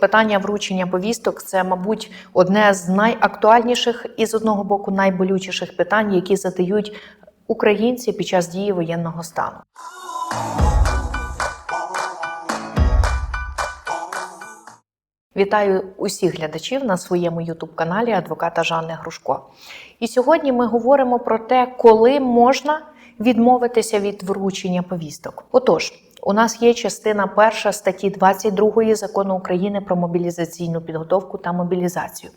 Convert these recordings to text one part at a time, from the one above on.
Питання вручення повісток це, мабуть, одне з найактуальніших і з одного боку найболючіших питань, які задають українці під час дії воєнного стану. Вітаю усіх глядачів на своєму ютуб-каналі адвоката Жанни Грушко. І сьогодні ми говоримо про те, коли можна відмовитися від вручення повісток. Отож, у нас є частина перша статті 22 закону України про мобілізаційну підготовку та мобілізацію.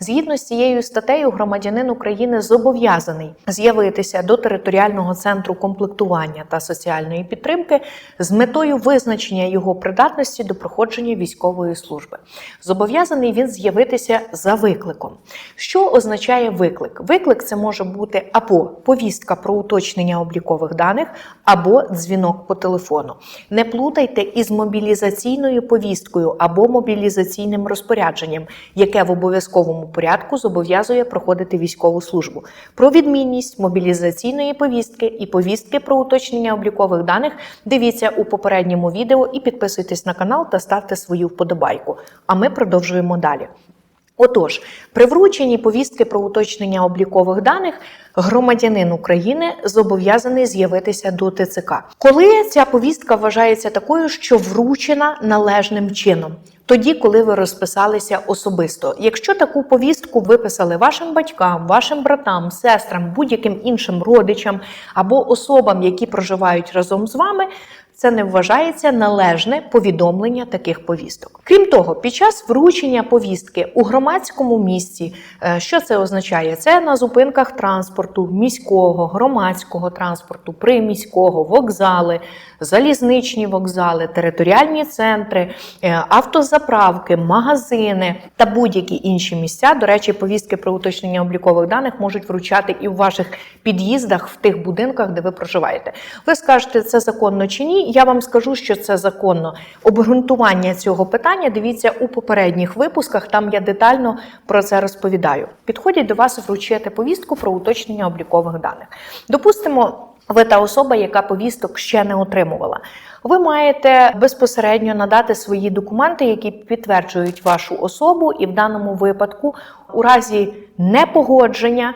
Згідно з цією статтею, громадянин України зобов'язаний з'явитися до територіального центру комплектування та соціальної підтримки з метою визначення його придатності до проходження військової служби. Зобов'язаний він з'явитися за викликом. Що означає виклик? Виклик це може бути або повістка про уточнення облікових даних, або дзвінок по телефону. Не плутайте із мобілізаційною повісткою або мобілізаційним розпорядженням, яке в обов'язковому порядку зобов'язує проходити військову службу. Про відмінність мобілізаційної повістки і повістки про уточнення облікових даних дивіться у попередньому відео і підписуйтесь на канал та ставте свою вподобайку. А ми продовжуємо далі. Отож, при врученні повістки про уточнення облікових даних громадянин України зобов'язаний з'явитися до ТЦК. Коли ця повістка вважається такою, що вручена належним чином. Тоді, коли ви розписалися особисто, якщо таку повістку виписали вашим батькам, вашим братам, сестрам, будь-яким іншим родичам або особам, які проживають разом з вами, це не вважається належне повідомлення таких повісток. Крім того, під час вручення повістки у громадському місці, е, що це означає? Це на зупинках транспорту, міського, громадського транспорту, приміського, вокзали, залізничні вокзали, територіальні центри, е, автозаправки, магазини та будь-які інші місця. До речі, повістки про уточнення облікових даних можуть вручати і в ваших під'їздах в тих будинках, де ви проживаєте. Ви скажете, це законно чи ні? Я вам скажу, що це законно. Обґрунтування цього питання дивіться у попередніх випусках. Там я детально про це розповідаю. Підходять до вас вручити повістку про уточнення облікових даних. Допустимо. Ви та особа, яка повісток ще не отримувала. Ви маєте безпосередньо надати свої документи, які підтверджують вашу особу, і в даному випадку, у разі непогодження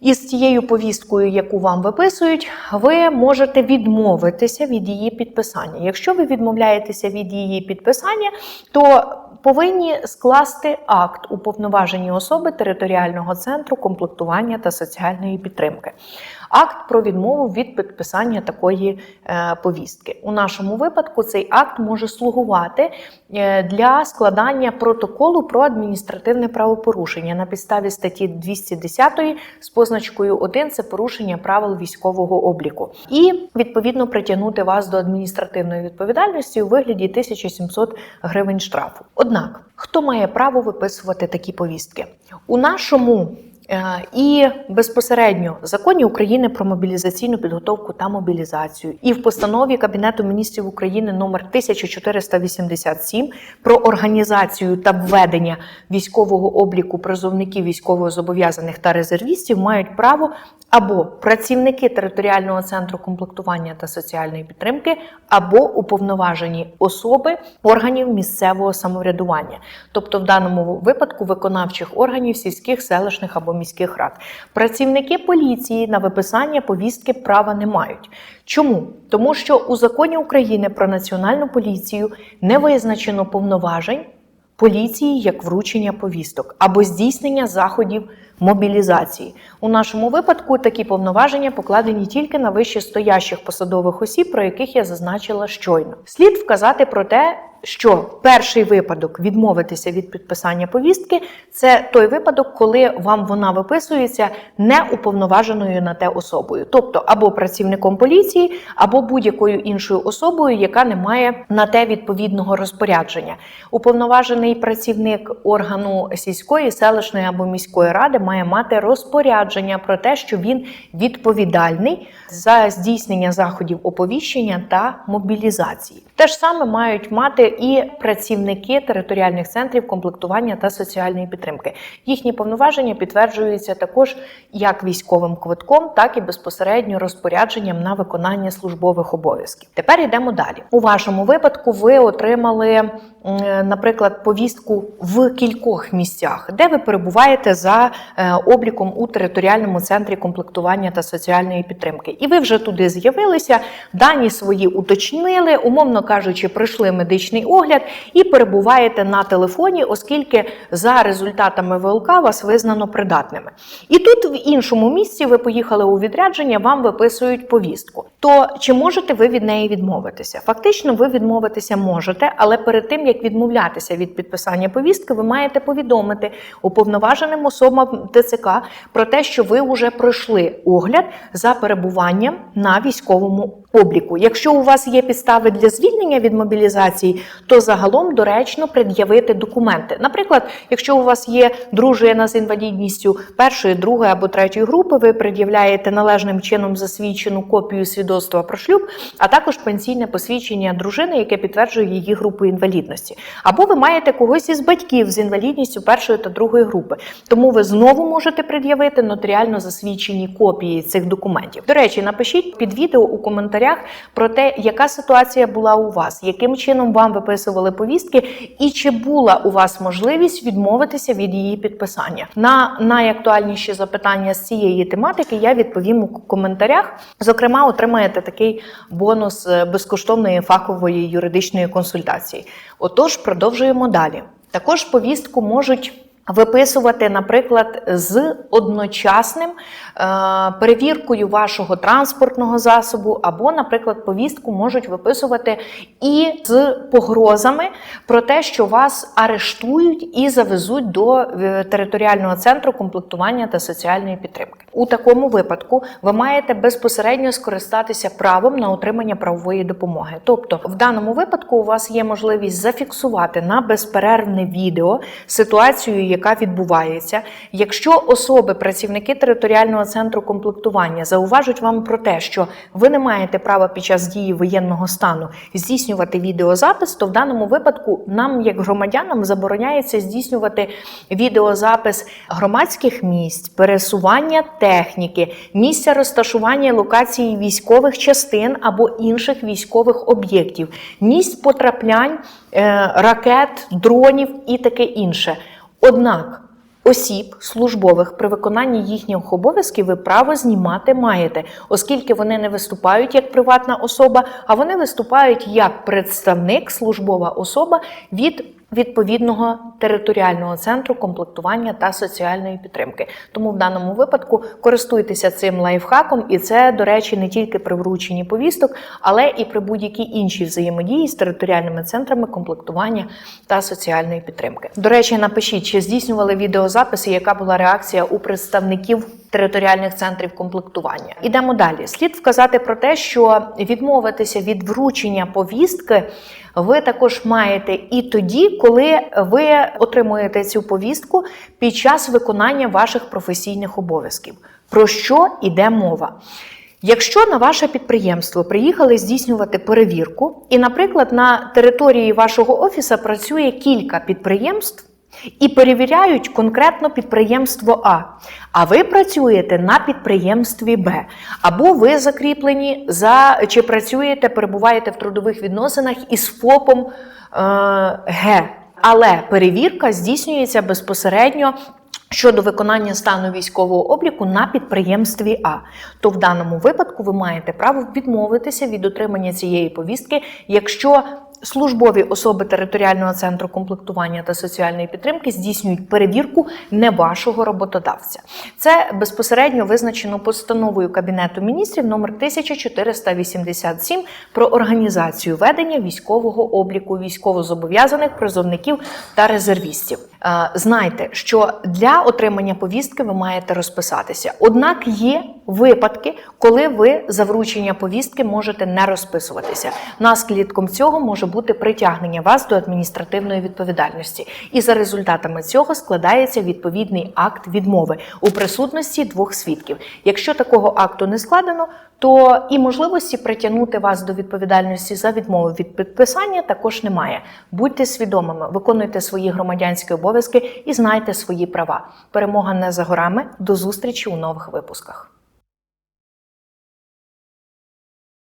із тією повісткою, яку вам виписують, ви можете відмовитися від її підписання. Якщо ви відмовляєтеся від її підписання, то повинні скласти акт уповноважені особи територіального центру комплектування та соціальної підтримки. Акт про відмову від підписання такої е, повістки. У нашому випадку цей акт може слугувати е, для складання протоколу про адміністративне правопорушення на підставі статті 210 з позначкою 1 це порушення правил військового обліку, і відповідно притягнути вас до адміністративної відповідальності у вигляді 1700 гривень штрафу. Однак, хто має право виписувати такі повістки? У нашому І безпосередньо в законі України про мобілізаційну підготовку та мобілізацію, і в постанові Кабінету міністрів України номер 1487 про організацію та введення військового обліку призовників військовозобов'язаних та резервістів мають право або працівники територіального центру комплектування та соціальної підтримки, або уповноважені особи органів місцевого самоврядування, тобто в даному випадку виконавчих органів сільських, селищних або міських рад. Працівники поліції на виписання повістки права не мають. Чому? Тому що у законі України про національну поліцію не визначено повноважень поліції як вручення повісток або здійснення заходів мобілізації. У нашому випадку такі повноваження покладені тільки на вище стоящих посадових осіб, про яких я зазначила щойно. Слід вказати про те, що перший випадок відмовитися від підписання повістки це той випадок, коли вам вона виписується не уповноваженою на те особою, тобто або працівником поліції, або будь-якою іншою особою, яка не має на те відповідного розпорядження. Уповноважений працівник органу сільської, селищної або міської ради має мати розпорядження про те, що він відповідальний за здійснення заходів оповіщення та мобілізації. Те ж саме мають мати і працівники територіальних центрів комплектування та соціальної підтримки. Їхні повноваження підтверджуються також як військовим квитком, так і безпосередньо розпорядженням на виконання службових обов'язків. Тепер йдемо далі. У вашому випадку ви отримали наприклад, повістку в кількох місцях, де ви перебуваєте за е, обліком у територіальному центрі комплектування та соціальної підтримки. І ви вже туди з'явилися, дані свої уточнили, умовно кажучи, пройшли медичний огляд і перебуваєте на телефоні, оскільки за результатами ВЛК вас визнано придатними. І тут в іншому місці ви поїхали у відрядження, вам виписують повістку. То чи можете ви від неї відмовитися? Фактично, ви відмовитися можете, але перед тим як відмовлятися від підписання повістки, ви маєте повідомити уповноваженим особам ТЦК про те, що ви вже пройшли огляд за перебуванням на військовому обліку. Якщо у вас є підстави для звільнення від мобілізації, то загалом доречно пред'явити документи. Наприклад, якщо у вас є дружина з інвалідністю першої, другої або третьої групи, ви пред'являєте належним чином засвідчену копію свідоцтва про шлюб, а також пенсійне посвідчення дружини, яке підтверджує її групу інвалідності. Або ви маєте когось із батьків з інвалідністю першої та другої групи. Тому ви знову можете пред'явити нотаріально засвідчені копії цих документів. До речі, напишіть під відео у коментарях про те, яка ситуація була у вас, яким чином вам виписували повістки, і чи була у вас можливість відмовитися від її підписання. На найактуальніші запитання з цієї тематики я відповім у коментарях. Зокрема, отримаєте такий бонус е, безкоштовної фахової юридичної консультації. Отож, продовжуємо далі. Також повістку можуть. Виписувати, наприклад, з одночасним е, перевіркою вашого транспортного засобу, або, наприклад, повістку можуть виписувати і з погрозами про те, що вас арештують і завезуть до е, територіального центру комплектування та соціальної підтримки. У такому випадку ви маєте безпосередньо скористатися правом на отримання правової допомоги. Тобто, в даному випадку у вас є можливість зафіксувати на безперервне відео ситуацію, яка відбувається. Якщо особи, працівники територіального центру комплектування, зауважать вам про те, що ви не маєте права під час дії воєнного стану здійснювати відеозапис, то в даному випадку нам, як громадянам, забороняється здійснювати відеозапис громадських місць, пересування техніки, місця розташування локації військових частин або інших військових об'єктів, місць потраплянь е, ракет, дронів і таке інше. Однак осіб службових при виконанні їхніх обов'язків ви право знімати маєте, оскільки вони не виступають як приватна особа, а вони виступають як представник, службова особа від відповідного територіального центру комплектування та соціальної підтримки. Тому в даному випадку користуйтеся цим лайфхаком, і це, до речі, не тільки при врученні повісток, але і при будь-якій іншій взаємодії з територіальними центрами комплектування та соціальної підтримки. До речі, напишіть, чи здійснювали відеозаписи, яка була реакція у представників територіальних центрів комплектування. Ідемо далі. Слід вказати про те, що відмовитися від вручення повістки ви також маєте і тоді, коли ви отримуєте цю повістку під час виконання ваших професійних обов'язків. Про що йде мова? Якщо на ваше підприємство приїхали здійснювати перевірку, і, наприклад, на території вашого офісу працює кілька підприємств. І перевіряють конкретно підприємство А. А ви працюєте на підприємстві Б. Або ви закріплені за чи працюєте, перебуваєте в трудових відносинах із ФОПом е, Г. Але перевірка здійснюється безпосередньо. Щодо виконання стану військового обліку на підприємстві А, то в даному випадку ви маєте право відмовитися від отримання цієї повістки, якщо службові особи територіального центру комплектування та соціальної підтримки здійснюють перевірку не вашого роботодавця. Це безпосередньо визначено постановою Кабінету міністрів номер 1487 про організацію ведення військового обліку військовозобов'язаних призовників та резервістів. Е, Знайте, що для отримання повістки ви маєте розписатися. Однак є випадки, коли ви за вручення повістки можете не розписуватися. Наслідком цього може бути притягнення вас до адміністративної відповідальності, і за результатами цього складається відповідний акт відмови у присутності двох свідків. Якщо такого акту не складено, то і можливості притягнути вас до відповідальності за відмову від підписання також немає. Будьте свідомими, виконуйте свої громадянські обов'язки і знайте свої права. Перемога не за горами. До зустрічі у нових випусках.